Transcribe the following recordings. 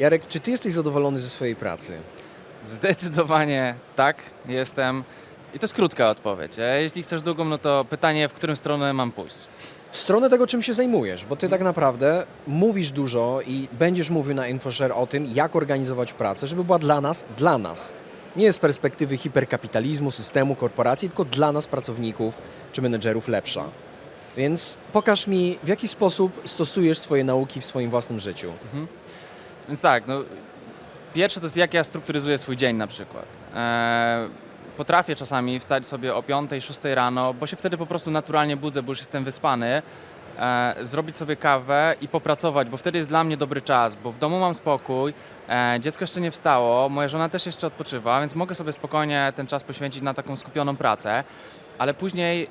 Jarek, czy ty jesteś zadowolony ze swojej pracy? Zdecydowanie tak, jestem. I to jest krótka odpowiedź. A jeśli chcesz długą, no to pytanie, w którą stronę mam pójść? W stronę tego, czym się zajmujesz, bo ty tak naprawdę mówisz dużo i będziesz mówił na InfoShare o tym, jak organizować pracę, żeby była dla nas, dla nas. Nie z perspektywy hiperkapitalizmu, systemu, korporacji, tylko dla nas, pracowników czy menedżerów lepsza. Więc pokaż mi, w jaki sposób stosujesz swoje nauki w swoim własnym życiu. Więc tak, no, pierwsze to jest jak ja strukturyzuję swój dzień na przykład. E, potrafię czasami wstać sobie o 5, 6 rano, bo się wtedy po prostu naturalnie budzę, bo już jestem wyspany, e, zrobić sobie kawę i popracować, bo wtedy jest dla mnie dobry czas, bo w domu mam spokój, e, dziecko jeszcze nie wstało, moja żona też jeszcze odpoczywa, więc mogę sobie spokojnie ten czas poświęcić na taką skupioną pracę, ale później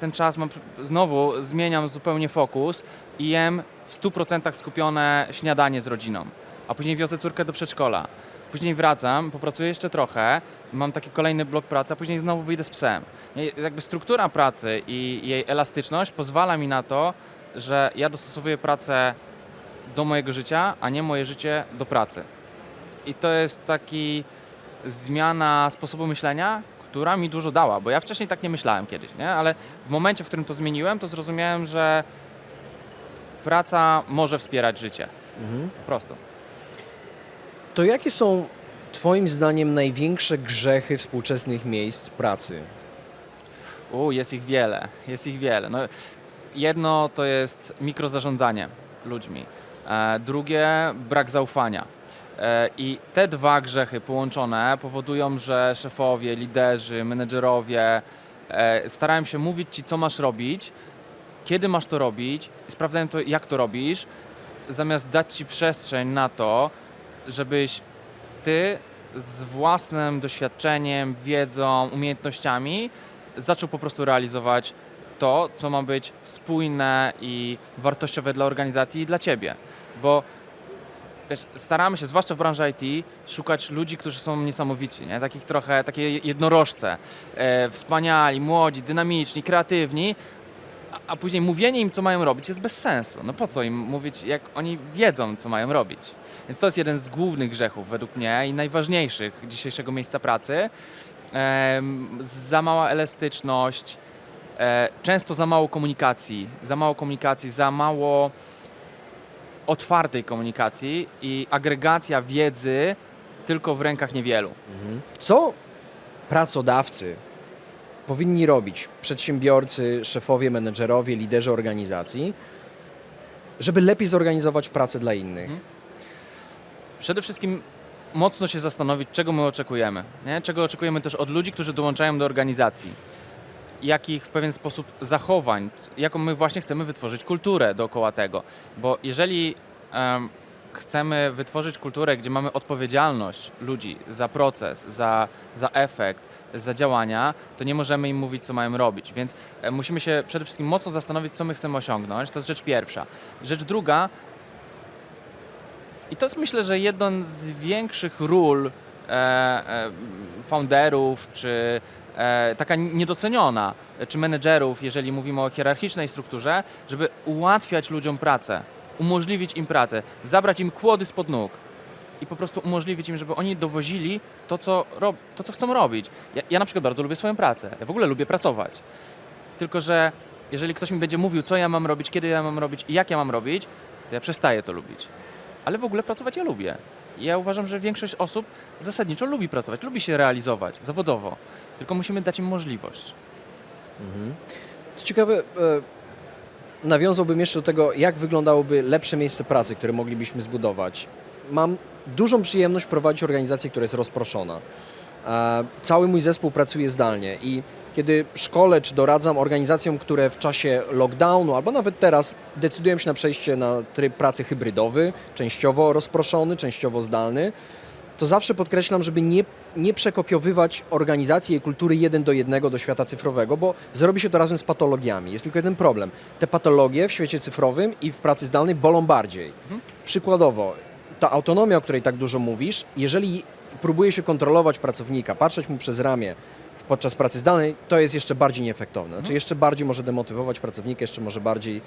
ten czas mam, znowu zmieniam zupełnie fokus i jem w 100% skupione śniadanie z rodziną, a później wiozę córkę do przedszkola. Później wracam, popracuję jeszcze trochę, mam taki kolejny blok pracy, a później znowu wyjdę z psem. I jakby struktura pracy i jej elastyczność pozwala mi na to, że ja dostosowuję pracę do mojego życia, a nie moje życie do pracy. I to jest taki zmiana sposobu myślenia, która mi dużo dała, bo ja wcześniej tak nie myślałem kiedyś, nie? ale w momencie, w którym to zmieniłem, to zrozumiałem, że praca może wspierać życie. Po prostu. To jakie są Twoim zdaniem największe grzechy współczesnych miejsc pracy? U, jest ich wiele, jest ich wiele. No, jedno to jest mikrozarządzanie ludźmi, e, drugie brak zaufania. E, I te dwa grzechy połączone powodują, że szefowie, liderzy, menedżerowie e, starają się mówić ci, co masz robić, kiedy masz to robić, sprawdzają to, jak to robisz, zamiast dać ci przestrzeń na to, żebyś ty z własnym doświadczeniem, wiedzą, umiejętnościami zaczął po prostu realizować to, co ma być spójne i wartościowe dla organizacji i dla ciebie. Bo wiesz, staramy się, zwłaszcza w branży IT, szukać ludzi, którzy są niesamowici, nie? takich trochę, takie jednorożce, e, wspaniali, młodzi, dynamiczni, kreatywni, a, później mówienie im, co mają robić, jest bez sensu. No po co im mówić, jak oni wiedzą, co mają robić? Więc to jest jeden z głównych grzechów według mnie i najważniejszych dzisiejszego miejsca pracy. Za mała elastyczność, e, często za mało komunikacji, za mało komunikacji, za mało otwartej komunikacji i agregacja wiedzy tylko w rękach niewielu. Co pracodawcy powinni robić, przedsiębiorcy, szefowie, menedżerowie, liderzy organizacji, żeby lepiej zorganizować pracę dla innych? Przede wszystkim mocno się zastanowić, czego my oczekujemy. Nie? Czego oczekujemy też od ludzi, którzy dołączają do organizacji. Jakich w pewien sposób zachowań, jaką my właśnie chcemy wytworzyć kulturę dookoła tego. Bo jeżeli em, chcemy wytworzyć kulturę, gdzie mamy odpowiedzialność ludzi za proces, za, za efekt, za działania, to nie możemy im mówić, co mają robić. Więc e, musimy się przede wszystkim mocno zastanowić, co my chcemy osiągnąć. To jest rzecz pierwsza. Rzecz druga, i to jest myślę, że jeden z większych ról e, e, founderów, czy taka niedoceniona, czy menedżerów, jeżeli mówimy o hierarchicznej strukturze, żeby ułatwiać ludziom pracę, umożliwić im pracę, zabrać im kłody spod nóg i po prostu umożliwić im, żeby oni dowozili to, co, to, co chcą robić. Ja, ja na przykład bardzo lubię swoją pracę, ja w ogóle lubię pracować. Tylko, że jeżeli ktoś mi będzie mówił, co ja mam robić, kiedy ja mam robić i jak ja mam robić, to ja przestaję to lubić ale w ogóle pracować ja lubię. Ja uważam, że większość osób zasadniczo lubi pracować, lubi się realizować zawodowo, tylko musimy dać im możliwość. Co ciekawe, e, nawiązałbym jeszcze do tego, jak wyglądałoby lepsze miejsce pracy, które moglibyśmy zbudować. Mam dużą przyjemność prowadzić organizację, która jest rozproszona. E, Cały mój zespół pracuje zdalnie i kiedy szkole czy doradzam organizacjom, które w czasie lockdownu albo nawet teraz decydują się na przejście na tryb pracy hybrydowy, częściowo rozproszony, częściowo zdalny, to zawsze podkreślam, żeby nie, nie przekopiowywać organizacji i kultury jeden do jednego do świata cyfrowego, bo zrobi się to razem z patologiami. Jest tylko jeden problem. Te patologie w świecie cyfrowym i w pracy zdalnej bolą bardziej. Przykładowo, ta autonomia, o której tak dużo mówisz, jeżeli próbuje się kontrolować pracownika, patrzeć mu przez ramię podczas pracy zdalnej, to jest jeszcze bardziej nieefektowne. Znaczy jeszcze bardziej może demotywować pracownika, jeszcze może bardziej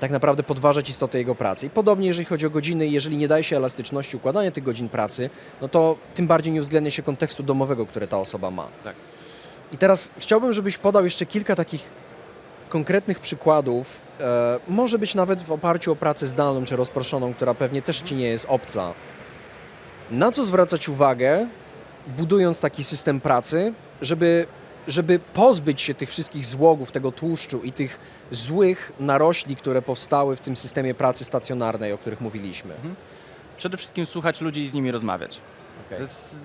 tak naprawdę podważać istotę jego pracy. I podobnie jeżeli chodzi o godziny, jeżeli nie daje się elastyczności układania tych godzin pracy, no to tym bardziej nie uwzględnia się kontekstu domowego, które ta osoba ma. Tak. I teraz chciałbym, żebyś podał jeszcze kilka takich konkretnych przykładów, e, może być nawet w oparciu o pracę zdalną czy rozproszoną, która pewnie też Ci nie jest obca. Na co zwracać uwagę, budując taki system pracy, żeby, żeby pozbyć się tych wszystkich złogów, tego tłuszczu i tych złych narośli, które powstały w tym systemie pracy stacjonarnej, o których mówiliśmy. Przede wszystkim słuchać ludzi i z nimi rozmawiać. Okej. To jest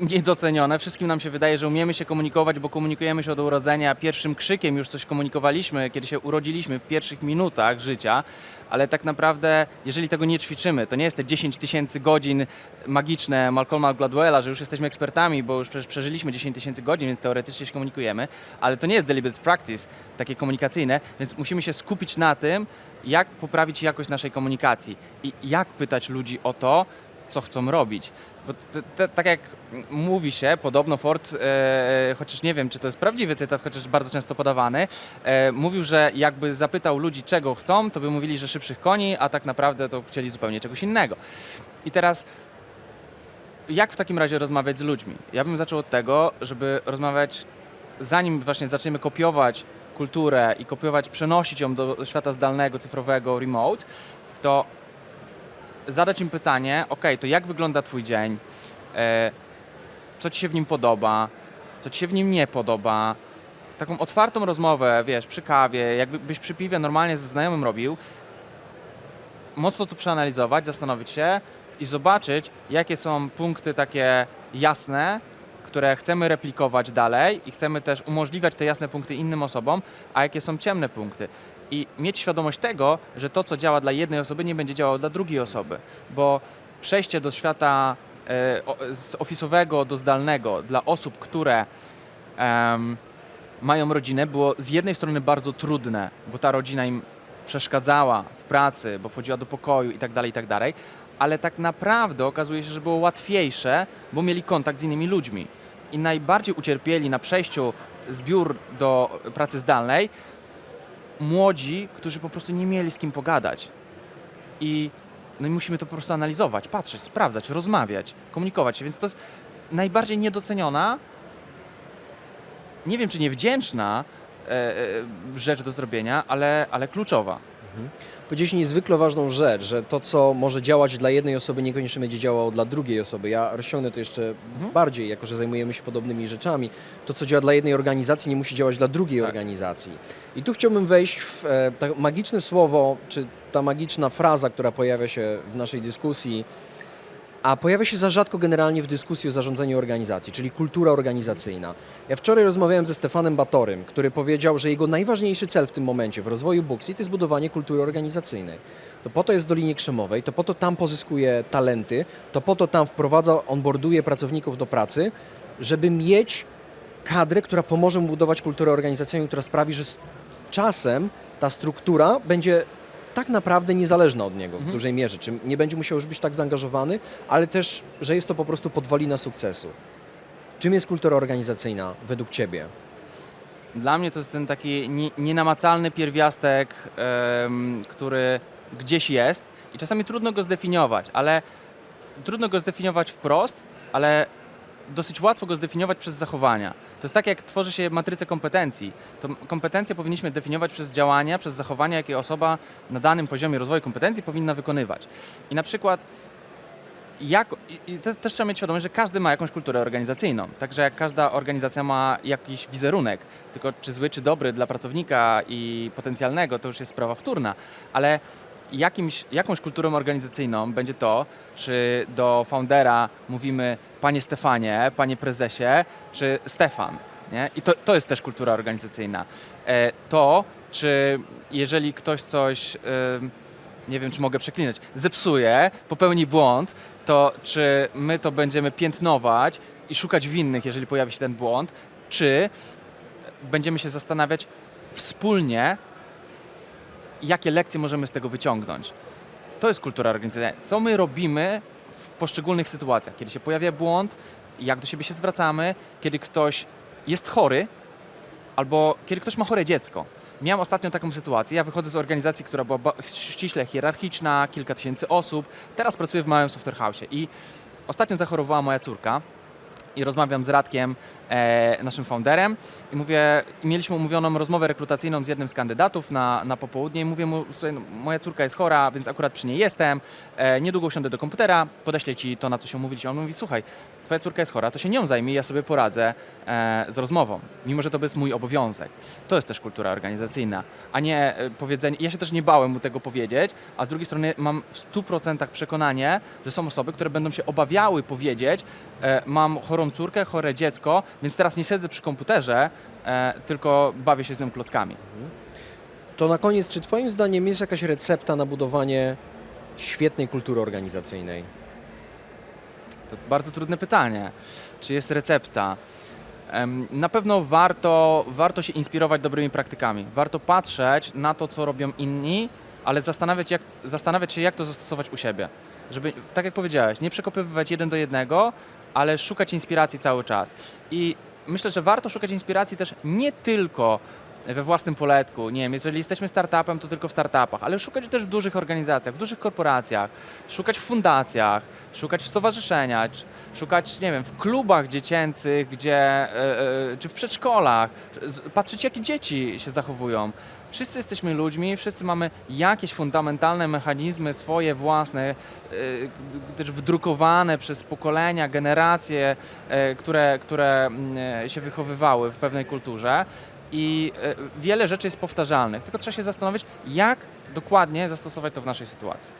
niedocenione. Wszystkim nam się wydaje, że umiemy się komunikować, bo komunikujemy się od urodzenia. Pierwszym krzykiem już coś komunikowaliśmy, kiedy się urodziliśmy w pierwszych minutach życia, ale tak naprawdę, jeżeli tego nie ćwiczymy, to nie jest te 10 tysięcy godzin magiczne Malcolma Gladwella, że już jesteśmy ekspertami, bo już przeżyliśmy 10 tysięcy godzin, więc teoretycznie się komunikujemy, ale to nie jest deliberate practice, takie komunikacyjne, więc musimy się skupić na tym, jak poprawić jakość naszej komunikacji i jak pytać ludzi o to, co chcą robić. Bo tak jak mówi się, podobno Ford, e, chociaż nie wiem, czy to jest prawdziwy cytat, chociaż bardzo często podawany, e, mówił, że jakby zapytał ludzi, czego chcą, to by mówili, że szybszych koni, a tak naprawdę to chcieli zupełnie czegoś innego. I teraz jak w takim razie rozmawiać z ludźmi? Ja bym zaczął od tego, żeby rozmawiać, zanim właśnie zaczniemy kopiować kulturę i kopiować, przenosić ją do świata zdalnego, cyfrowego, remote, to zadać im pytanie, ok, to jak wygląda Twój dzień, e, co Ci się w nim podoba, co Ci się w nim nie podoba. Taką otwartą rozmowę, wiesz, przy kawie, jakbyś przy piwie normalnie ze znajomym robił, mocno to przeanalizować, zastanowić się i zobaczyć, jakie są punkty takie jasne, które chcemy replikować dalej i chcemy też umożliwiać te jasne punkty innym osobom, a jakie są ciemne punkty. I mieć świadomość tego, że to, co działa dla jednej osoby, nie będzie działało dla drugiej osoby, bo przejście do świata e, z ofisowego do zdalnego dla osób, które em, mają rodzinę, było z jednej strony bardzo trudne, bo ta rodzina im przeszkadzała w pracy, bo wchodziła do pokoju i tak dalej, i tak ale tak naprawdę okazuje się, że było łatwiejsze, bo mieli kontakt z innymi ludźmi. I najbardziej ucierpieli na przejściu z biur do pracy zdalnej młodzi, którzy po prostu nie mieli z kim pogadać. I, no i musimy to po prostu analizować, patrzeć, sprawdzać, rozmawiać, komunikować się. Więc to jest najbardziej niedoceniona, nie wiem czy niewdzięczna e, e, rzecz do zrobienia, ale, ale kluczowa. Powiedziałeś niezwykle ważną rzecz, że to, co może działać dla jednej osoby, niekoniecznie będzie działało dla drugiej osoby. Ja rozciągnę to jeszcze Mhm. bardziej, jako że zajmujemy się podobnymi rzeczami. To, co działa dla jednej organizacji, nie musi działać dla drugiej Tak. organizacji. I tu chciałbym wejść w e, to magiczne słowo, czy ta magiczna fraza, która pojawia się w naszej dyskusji, a pojawia się za rzadko generalnie w dyskusji o zarządzaniu organizacji, czyli kultura organizacyjna. Ja wczoraj rozmawiałem ze Stefanem Batorym, który powiedział, że jego najważniejszy cel w tym momencie w rozwoju to jest budowanie kultury organizacyjnej. To po to jest w Dolinie Krzemowej, to po to tam pozyskuje talenty, to po to tam wprowadza, onboarduje pracowników do pracy, żeby mieć kadrę, która pomoże mu budować kulturę organizacyjną, która sprawi, że z czasem ta struktura będzie tak naprawdę niezależna od niego w Mhm. dużej mierze. Czy nie będzie musiał już być tak zaangażowany, ale też, że jest to po prostu podwalina sukcesu. Czym jest kultura organizacyjna według Ciebie? Dla mnie to jest ten taki nie, nienamacalny pierwiastek, który gdzieś jest i czasami trudno go zdefiniować, ale trudno go zdefiniować wprost, ale dosyć łatwo go zdefiniować przez zachowania. To jest tak, jak tworzy się matrycę kompetencji. To kompetencje powinniśmy definiować przez działania, przez zachowania, jakie osoba na danym poziomie rozwoju kompetencji powinna wykonywać. I na przykład jak, i te, też trzeba mieć świadomość, że każdy ma jakąś kulturę organizacyjną. Także jak każda organizacja ma jakiś wizerunek, tylko czy zły, czy dobry dla pracownika i potencjalnego, to już jest sprawa wtórna. Ale jakimś, jakąś kulturą organizacyjną będzie to, czy do foundera mówimy panie Stefanie, panie prezesie, czy Stefan. Nie? I to, to jest też kultura organizacyjna. E, to, czy jeżeli ktoś coś, nie wiem czy mogę przeklinać, zepsuje, popełni błąd, to czy my to będziemy piętnować i szukać winnych, jeżeli pojawi się ten błąd, czy będziemy się zastanawiać wspólnie, jakie lekcje możemy z tego wyciągnąć. To jest kultura organizacyjna. Co my robimy w poszczególnych sytuacjach, kiedy się pojawia błąd, jak do siebie się zwracamy, kiedy ktoś jest chory, albo kiedy ktoś ma chore dziecko. miałem ostatnio taką sytuację. Ja wychodzę z organizacji, która była ściśle hierarchiczna, kilka tysięcy osób. Teraz pracuję w małym software i ostatnio zachorowała moja córka i rozmawiam z Radkiem, e, naszym founderem i mówię, mieliśmy umówioną rozmowę rekrutacyjną z jednym z kandydatów na, na popołudnie i mówię mu, słuchaj, no, moja córka jest chora, więc akurat przy niej jestem, e, niedługo usiądę do komputera, podeślę ci to, na co się umówiliśmy. On mówi, słuchaj, twoja córka jest chora, to się nią zajmij, ja sobie poradzę e, z rozmową, mimo że to jest mój obowiązek. To jest też kultura organizacyjna, a nie e, powiedzenie, ja się też nie bałem mu tego powiedzieć, a z drugiej strony mam w 100% przekonanie, że są osoby, które będą się obawiały powiedzieć, e, mam chorą córkę, chore dziecko, więc teraz nie siedzę przy komputerze, e, tylko bawię się z nią klockami. To na koniec, czy Twoim zdaniem jest jakaś recepta na budowanie świetnej kultury organizacyjnej? To bardzo trudne pytanie. Czy jest recepta? Na pewno warto, warto się inspirować dobrymi praktykami. Warto patrzeć na to, co robią inni, ale zastanawiać, jak, zastanawiać się, jak to zastosować u siebie. Żeby, tak jak powiedziałeś, nie przekopywać jeden do jednego, ale szukać inspiracji cały czas. I myślę, że warto szukać inspiracji też nie tylko we własnym poletku. Nie wiem, jeżeli jesteśmy startupem, to tylko w startupach, ale szukać też w dużych organizacjach, w dużych korporacjach, szukać w fundacjach, szukać w stowarzyszeniach, szukać, nie wiem, w klubach dziecięcych, gdzie, e, czy w przedszkolach, patrzeć, jak dzieci się zachowują. Wszyscy jesteśmy ludźmi, wszyscy mamy jakieś fundamentalne mechanizmy swoje własne, e, też wdrukowane przez pokolenia, generacje, które, które mm, się wychowywały w pewnej kulturze. I e, wiele rzeczy jest powtarzalnych, tylko trzeba się zastanowić, jak dokładnie zastosować to w naszej sytuacji.